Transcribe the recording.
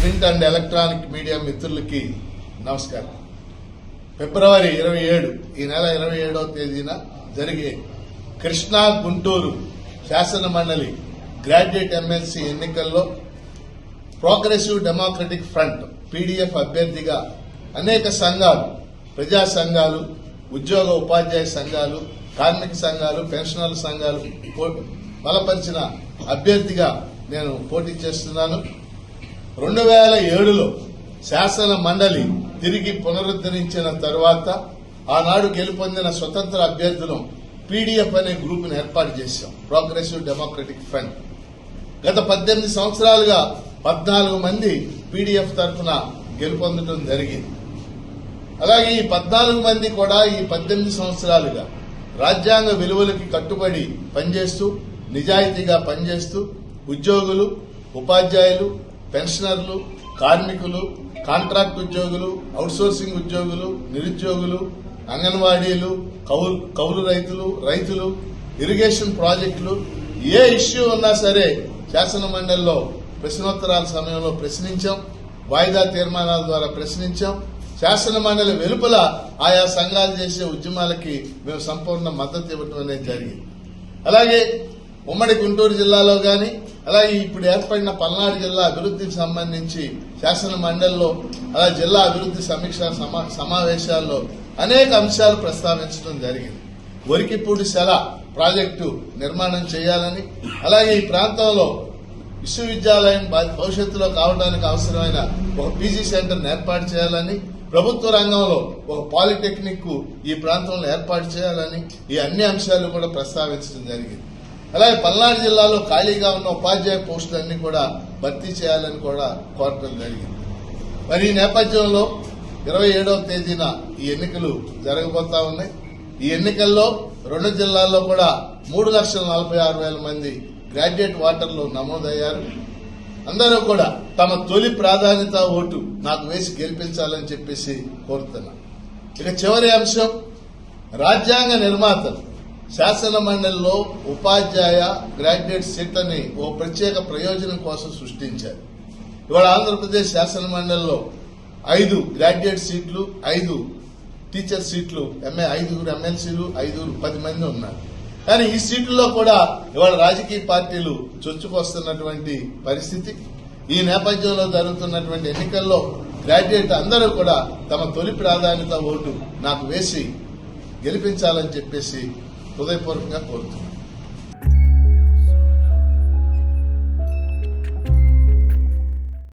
Print and electronic media మిత్రులకి నమస్కారం. ఫిబ్రవరి ఇరవై ఏడు ఈ నెల ఇరవై ఏడవ తేదీన జరిగే కృష్ణా గుంటూరు శాసన మండలి గ్రాడ్యుయేట్ ఎమ్మెల్సీ ఎన్నికల్లో ప్రోగ్రెసివ్ డెమోక్రటిక్ ఫ్రంట్ పీడీఎఫ్ అభ్యర్థిగా అనేక సంఘాలు ప్రజా సంఘాలు ఉద్యోగ ఉపాధ్యాయ సంఘాలు కార్మిక సంఘాలు పెన్షనర్ల సంఘాలు పో- బలపరిచిన అభ్యర్థిగా నేను పోటీ చేస్తున్నాను. రెండు వేల ఏడులో శాసన మండలి తిరిగి పునరుద్ధరించిన తరువాత ఆనాడు గెలుపొందిన స్వతంత్ర అభ్యర్థులను పీడీఎఫ్ అనే గ్రూపును ఏర్పాటు చేశాం. ప్రోగ్రెసివ్ డెమోక్రటిక్ ఫ్రంట్ గత పద్దెనిమిది సంవత్సరాలుగా పద్నాలుగు మంది పీడీఎఫ్ తరఫున గెలుపొందడం జరిగింది. అలాగే ఈ పద్నాలుగు మంది కూడా ఈ పద్దెనిమిది సంవత్సరాలుగా రాజ్యాంగ విలువలకి కట్టుబడి పనిచేస్తూ నిజాయితీగా పనిచేస్తూ ఉద్యోగులు ఉపాధ్యాయులు పెన్షనర్లు కార్మికులు కాంట్రాక్ట్ ఉద్యోగులు అవుట్సోర్సింగ్ ఉద్యోగులు నిరుద్యోగులు అంగన్వాడీలు కౌలు కౌలు రైతులు రైతులు ఇరిగేషన్ ప్రాజెక్టులు ఏ ఇష్యూ ఉన్నా సరే శాసన మండలిలో ప్రశ్నోత్తరాల సమయంలో ప్రశ్నించాం వాయిదా తీర్మానాల ద్వారా ప్రశ్నించాం. శాసన మండలి వెలుపల ఆయా సంఘాలు చేసే ఉద్యమాలకి మేము సంపూర్ణ మద్దతు ఇవ్వటం అనేది జరిగింది. అలాగే ఉమ్మడి గుంటూరు జిల్లాలో కానీ అలాగే ఇప్పుడు ఏర్పడిన పల్నాడు జిల్లా అభివృద్ధికి సంబంధించి శాసన మండలిలో అలా జిల్లా అభివృద్ధి సమీక్ష సమా- సమావేశాల్లో అనేక అంశాలు ప్రస్తావించడం జరిగింది. వరికిపూడి సెల ప్రాజెక్టు నిర్మాణం చేయాలని అలాగే ఈ ప్రాంతంలో విశ్వవిద్యాలయం భవిష్యత్తులో కావడానికి అవసరమైన ఒక పీజీ సెంటర్ ఏర్పాటు చేయాలని ప్రభుత్వ రంగంలో ఒక పాలిటెక్నిక్ ఈ ప్రాంతంలో ఏర్పాటు చేయాలని ఈ అన్ని అంశాలు కూడా ప్రస్తావించడం జరిగింది. అలాగే పల్నాడు జిల్లాలో ఖాళీగా ఉన్న ఉపాధ్యాయ పోస్టులన్నీ కూడా భర్తీ చేయాలని కూడా కోరటం జరిగింది. మరి ఈ నేపథ్యంలో ఇరవై ఏడవ తేదీన ఈ ఎన్నికలు జరగబోతా ఉన్నాయి. ఈ ఎన్నికల్లో రెండు జిల్లాల్లో కూడా మూడు లక్షల నలభై ఆరు వేల మంది గ్రాడ్యుయేట్ ఓటర్లు నమోదయ్యారు. అందరూ కూడా తమ తొలి ప్రాధాన్యత ఓటు నాకు వేసి గెలిపించాలని చెప్పేసి కోరుతున్నా. ఇక చివరి అంశం రాజ్యాంగ నిర్మాతలు. శాసన మండలిలో ఉపాధ్యాయ గ్రాడ్యుయేట్ సీట్లని ఓ ప్రత్యేక ప్రయోజనం కోసం సృష్టించారు. ఇవాళ ఆంధ్రప్రదేశ్ శాసన మండలిలో ఐదు గ్రాడ్యుయేట్ సీట్లు ఐదు టీచర్ సీట్లు ఎంఏ ఐదుగురు ఎమ్మెల్సీలు ఐదుగురు పది మంది ఉన్నారు. కానీ ఈ సీట్లలో కూడా ఇవాళ రాజకీయ పార్టీలు చొచ్చుకొస్తున్నటువంటి పరిస్థితి. ఈ నేపథ్యంలో జరుగుతున్నటువంటి ఎన్నికల్లో గ్రాడ్యుయేట్ అందరూ కూడా తమ తొలి ప్రాధాన్యత ఓటు నాకు వేసి గెలిపించాలని చెప్పేసి Toda deformidad corta.